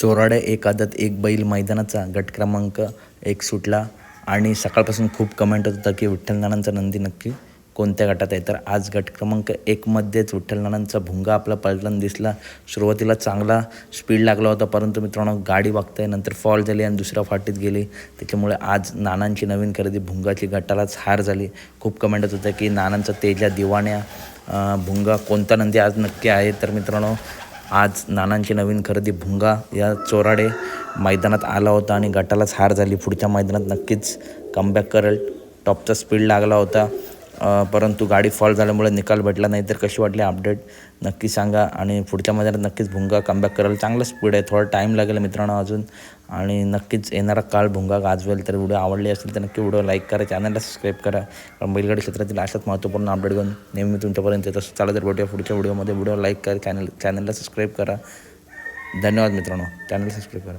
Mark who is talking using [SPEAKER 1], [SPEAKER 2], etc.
[SPEAKER 1] चोराडे एकादत एक बैल मैदानाचा गट क्रमांक एक सुटला आणि सकाळपासून खूप कमेंट होत होता की विठ्ठलनानांचा नंदी नक्की कोणत्या गटात आहे? तर आज गट क्रमांक एकमध्येच विठ्ठलनानांचा भुंगा आपला पलटण दिसला. सुरुवातीला चांगला स्पीड लागला होता परंतु मित्रांनो गाडी बघताय नंतर फॉल झाली आणि दुसऱ्या फाटीत गेली. त्याच्यामुळे आज नानांची नवीन खरेदी भुंगाची गटालाच हार झाली. खूप कमेंट होत होत्या की नानांचा तेजा दिवाण्या भुंगा कोणता नंदी आज नक्की आहे? तर मित्रांनो आज नानांची नवीन खरेदी भुंगा या चोराडे मैदानात आला होता आणि गटालाच हार झाली. पुढच्या मैदानात नक्कीच कमबॅक करेल. टॉपचा स्पीड लागला होता. परंतु गाडी फॉल झाल्यामुळे निकाल भेटला नाही तर कशी वाटली अपडेट? नक्की सांगा. आणि पुढच्या महिन्यात नक्कीच भुंगा कमबॅक करेल चांगला स्पीड आहे. थोडा टाईम लागेल मित्रांनो अजून. आणि नक्कीच येणारा काळ भुंगा गाजवेल. तर व्हिडिओ आवडली असेल तर नक्की व्हिडिओ लाईक करा. चॅनलला सबस्क्राईब करा. कारण बैलगाडी क्षेत्रातील अशाच महत्त्वपूर्ण अपडेट घेऊन नेहमी तुमच्यापर्यंत तसं चला तर भेटूया पुढच्या व्हिडिओमध्ये व्हिडिओ लाईक करा. चॅनल चॅनलला सबस्क्राईब करा. धन्यवाद मित्रांनो. चॅनल सबस्क्राईब करा.